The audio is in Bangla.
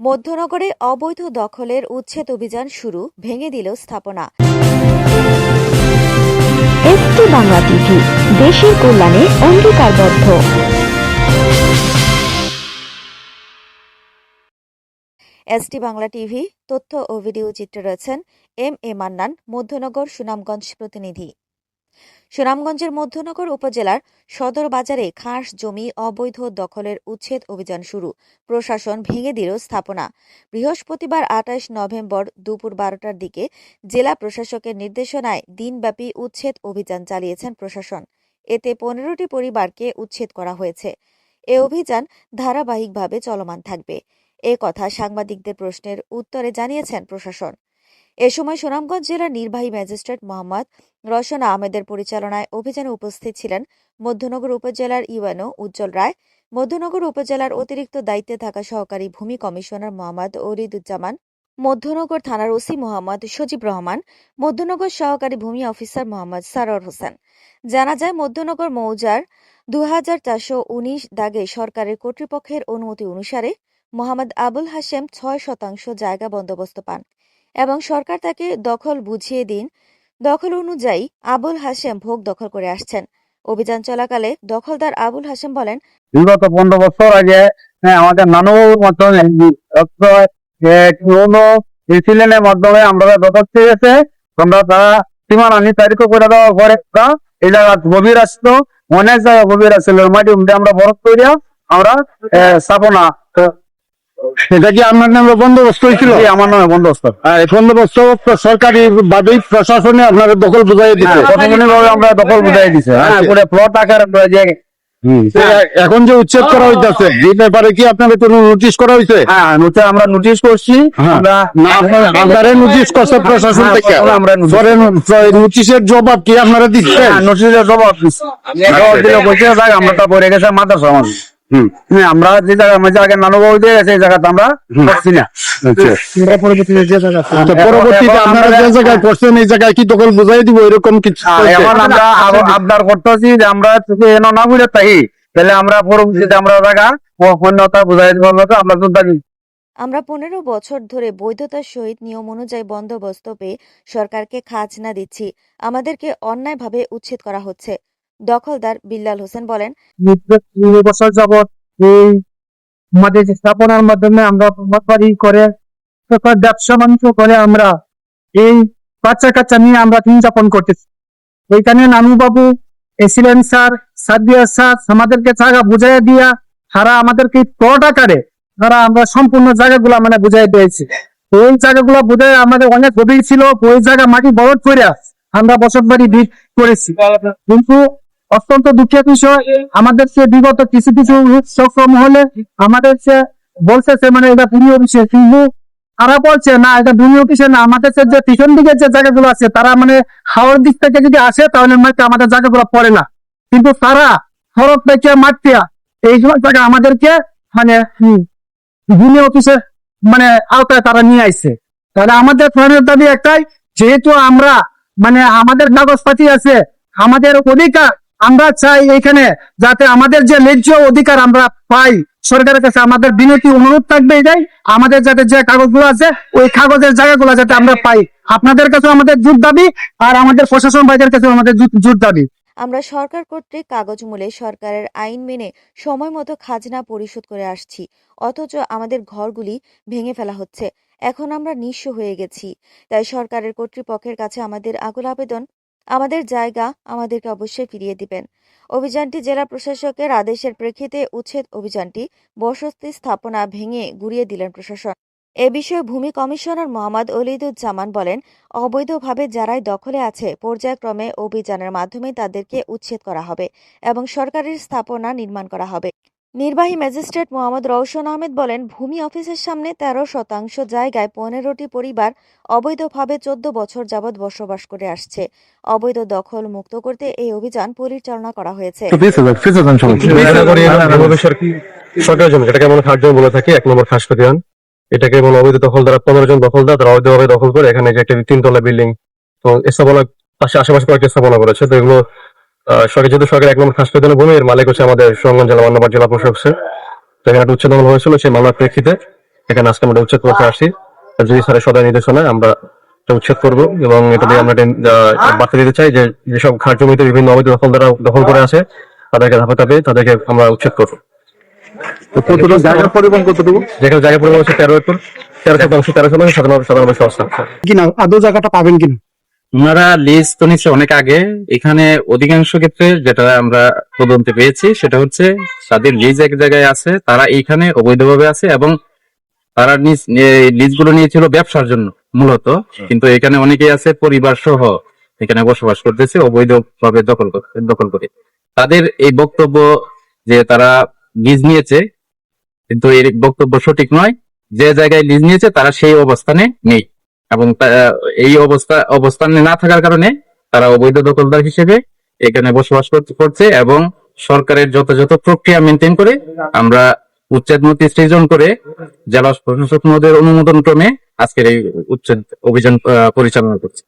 মধ্যনগরে অবৈধ দখলের উচ্ছেদ অভিযান শুরু ভেঙে দিল স্থাপনা। এসটি বাংলা টিভি দেশের কল্যাণে অঙ্গীকারবদ্ধ। এসটি বাংলা টিভি তথ্য ও ভিডিও চিত্রে রয়েছেন এম এ মান্নান মধ্যনগর সুনামগঞ্জ প্রতিনিধি। সুনামগঞ্জের মধ্যনগর উপজেলার সদর বাজারে খাস জমি অবৈধ দখলের উচ্ছেদ অভিযান শুরু। প্রশাসন ভেঙে দিল স্থাপনা। বৃহস্পতিবার আঠাশ নভেম্বর দুপুর বারোটার দিকে জেলা প্রশাসকের নির্দেশনায় দিনব্যাপী উচ্ছেদ অভিযান চালিয়েছেন প্রশাসন। এতে পনেরোটি পরিবারকে উচ্ছেদ করা হয়েছে। এ অভিযান ধারাবাহিকভাবে চলমান থাকবে। এ কথা সাংবাদিকদের প্রশ্নের উত্তরে জানিয়েছেন প্রশাসন। এ সময় সুনামগঞ্জ জেলার নির্বাহী ম্যাজিস্ট্রেট মোহাম্মদ রসনা আহমেদের পরিচালনায় অভিযানে উপস্থিত ছিলেন মধ্যনগর উপজেলার ইউএনও উজ্জ্বল রায়। মধ্যনগর উপজেলার অতিরিক্ত দায়িত্বে থাকা সহকারী ভূমি কমিশনার মোহাম্মদ ওরিদুজ্জামান মধ্যনগর থানার ওসি মোহাম্মদ সজীব রহমান, মধ্যনগর সহকারী ভূমি অফিসার মোহাম্মদ সারোয়ার হোসেন। জানা যায়, মধ্যনগর মৌজার দু হাজার চারশো উনিশ দাগে সরকারের কর্তৃপক্ষের অনুমতি অনুসারে মোহাম্মদ আবুল হাশেম ছয় শতাংশ জায়গা বন্দোবস্ত পান। এবং সরকার তাকে দখল বুঝিয়ে দিন। দখল অনুযায়ী আবুল হাসেম ভোগ দখল করে আসছেন। অভিযান চলাকালে দখলদার আবুল হাসেম বলেন বিগত পনেরো বছর আগে হ্যাঁ, আমাদের নানুর মাধ্যমে ইনসিলেন্টের মাধ্যমে আমরা দখল পেয়ে গেছে। তোমরা তারা সীমানা নির্ধারিত করে দেওয়ার পরে এই জায়গা গভীর আসতো অনেক জায়গা গভীর আসছিল। মাটি আমরা বরফ করিয়া আমরা স্থাপনা এটা কি আপনার নামে বন্দোবস্ত হয়েছিল? আমার নামে বন্দোবস্ত? আর এই বন্দোবস্ত সরকারি ভাবেই প্রশাসনে আপনাদের দখল বুঝাই দিতে হ্যাঁ, প্রশাসনিকভাবে আমরা দখল বুঝাই দিছে। হ্যাঁ। পুরো প্লট আকারে আমরা যে এখন যে উচ্ছেদ করা হইতেছে এই ব্যাপারে কি আপনাদের কোনো নোটিশ করা হয়েছে হ্যাঁ আমরা নোটিশ করছি। হ্যাঁ। আপনারা নোটিশ করছে প্রশাসন হ্যাঁ, থেকে। আমরা নোটিশের জবাব কি আপনারা দিচ্ছেন? হ্যাঁ, নোটিশের জবাব দিছি। জবাব দিলে বলছে, "যাক, আমরা তো পড়ে গেছে মাদ্রাসা আমাদের।" হ্যাঁ, আমরা যে জায়গা আগে নানুবাবু দিয়ে গেছে এই জায়গাতে আমরা করছি না। তো পরবর্তীতে আপনারা আমরা- যে জায়গায় পড়ছেন এই জায়গায় কি দখল বুঝাই দিব? এরকম কিছু এখন আমরা আবদার করতেছি যে আমরা এন না বুঝে থাকি তাহলে আমরা পরবর্তীতে আমরা জায়গা অন্যতা বুঝাই দিব আমরা তো আমরা তো দাবি আমরা পনেরো বছর ধরে বৈধতার সহিত নিয়ম অনুযায়ী বন্দোবস্ত পেয়ে সরকারকে খাজনা দিচ্ছি। আমাদেরকে অন্যায়ভাবে উচ্ছেদ করা হচ্ছে। দখলদার বিল্লাল হোসেন বলেন বছর এই স্থাপনার মাধ্যমে আমরা করে ব্যবসা করে আমরা এই বাচ্চা কাচ্চা নিয়ে আমরা দিন যাপন করতেছি। এসিলেন স্যার, সাদিয়া স্যার, আমাদেরকে জায়গা বুঝাই দিয়া, তারা আমাদেরকে প্লট আকারে তারা আমরা সম্পূর্ণ জায়গাগুলো মানে বুঝাই দিয়েছি। ওই জায়গাগুলো বুঝাই আমাদের অনেক গভীর ছিল, ওই জায়গা মাটি বরফ করে আমরা বসত বাড়ি করেছি। কিন্তু অত্যন্ত দুঃখের বিষয় আমাদের সে বিগত কিছু কিছু চক্র মহলে আমাদের সে বলছে সে মানে এটা ভূমি অফিসে কিন্তু তারা বলছে, না, এটা ভূমি অফিসে না। আমাদের যে পিছন দিকে যে জায়গাগুলো আছে, তারা মানে হাওড় দিক থেকে যদি আসে, তাহলে মানে আমাদের জায়গাগুলো পড়ে না। কিন্তু তারা সড়ক থেকে মাটিয়া এই সময় জায়গা আমাদেরকে মানে ভূমি অফিসে মানে আওতায় তারা নিয়ে আইছে। তাহলে আমাদের প্রাণের দাবি একটাই, যেহেতু আমরা মানে আমাদের কাগজপাতি আছে, আমাদের অধিকার আমরা চাই এখানে যাতে আমাদের যে ন্যায্য অধিকার আমরা পাই, সরকারের কাছে আমাদের বিনতি, অনুরোধ থাকবে এটাই। আমাদের যাতে যে কাগজগুলো আছে, ওই কাগজের জায়গাগুলো যাতে আমরা পাই। আপনাদের কাছে আমাদের জোর দাবি, আর আমাদের প্রশাসন বাইরের কাছে আমাদের জোর- দাবি। আমরা সরকার কর্তৃক কাগজ মূলে সরকারের আইন মেনে সময় মতো খাজনা পরিশোধ করে আসছি। অথচ আমাদের ঘরগুলি ভেঙে ফেলা হচ্ছে। এখন আমরা নিঃস্ব হয়ে গেছি। তাই সরকারের কর্তৃপক্ষের কাছে আমাদের আকুল আবেদন আমাদের জায়গা আমাদেরকে অবশ্যই ফিরিয়ে দিবেন। অভিযানটি জেলা প্রশাসকের আদেশের প্রেক্ষিতে উচ্ছেদ অভিযানটি বসতি স্থাপনা ভেঙে গুড়িয়ে দিলেন প্রশাসন। এ বিষয়ে ভূমি কমিশনার মোহাম্মদ অলিদুজ্জামান বলেন, অবৈধভাবে যারাই দখলে আছে, পর্যায়ক্রমে অভিযানের মাধ্যমে তাদেরকে উচ্ছেদ করা হবে এবং সরকারের স্থাপনা নির্মাণ করা হবে। নির্বাহী ম্যাজিস্ট্রেট মোহাম্মদ রওশন আহমেদ বলেন ভূমি অফিসের সামনে তেরো শতাংশ জায়গায় পনেরোটি পরিবার অবৈধভাবে চোদ্দ বছর যাবৎ বসবাস করে আসছে। অবৈধ দখল মুক্ত করতে এই অভিযান পরিচালনা করা হয়েছে। সরকার জমি এটাকে আমরা খাস জমি বলে থাকি এক নম্বর খাস খতিয়ান এটাকে এবং অবৈধ দখল দ্বারা পনেরো জন দখলদার তারা অবৈধভাবে দখল করে এখানে যে একটা তিনতলা বিল্ডিং তো স্থাপনা পাশে আশেপাশে কয়েকটি স্থাপনা করেছে তো এগুলো সরকার যেহেতু সরকার এক নম্বর মালিক হচ্ছে আমাদের সুরঙ্গন জেলা জেলা প্রশাসক তো এখানে একটা উচ্ছেদ মামলা হয়েছিল সেই মামলার প্রেক্ষিতে এখানে আজকে আমরা উচ্ছেদ করতে আসি। যদি স্যারের সদয় নির্দেশনায় আমরা উচ্ছেদ করব এবং এটা দিয়ে আমরা বার্তা দিতে চাই যে যেসব খাস জমিতে বিভিন্ন অবৈধ দখলদারা দখল করে আছে তাদেরকে ধাপে ধাপে তাদেরকে আমরা উচ্ছেদ করব। কতটুকু? জায়গার পরিমাণ কতটুকু? যেখানে জায়গা পরিমাণ হচ্ছে তেরো একর তেরো শতাংশ তেরো শতাংশ সাধারণ সাধারণ কিনা আদৌ জায়গাটা পাবেন কিনা? ওনারা লিজ তো নিচ্ছে অনেক আগে। এখানে অধিকাংশ ক্ষেত্রে যেটা আমরা তদন্তে পেয়েছি সেটা হচ্ছে তাদের লিজ এক জায়গায় আছে তারা এইখানে অবৈধভাবে আছে এবং তারা নিজ লিজগুলো নিয়েছিল ব্যবসার জন্য মূলত। কিন্তু এখানে অনেকেই আছে পরিবার সহ এখানে বসবাস করতেছে অবৈধভাবে দখল করে দখল করে। তাদের এই বক্তব্য যে তারা লিজ নিয়েছে কিন্তু এই বক্তব্য সঠিক নয়। যে জায়গায় লিজ নিয়েছে তারা সেই অবস্থানে নেই। এবং এই অবস্থা, অবস্থানে না থাকার কারণে তারা অবৈধ দখলদার হিসেবে এখানে বসবাস করছে এবং সরকারের যথাযথ প্রক্রিয়া মেনটেন করে আমরা উচ্ছেদ নোটিশ সৃজন করে জেলা প্রশাসক মহোদয়ের অনুমোদন ক্রমে আজকের এই উচ্ছেদ অভিযান পরিচালনা করছি।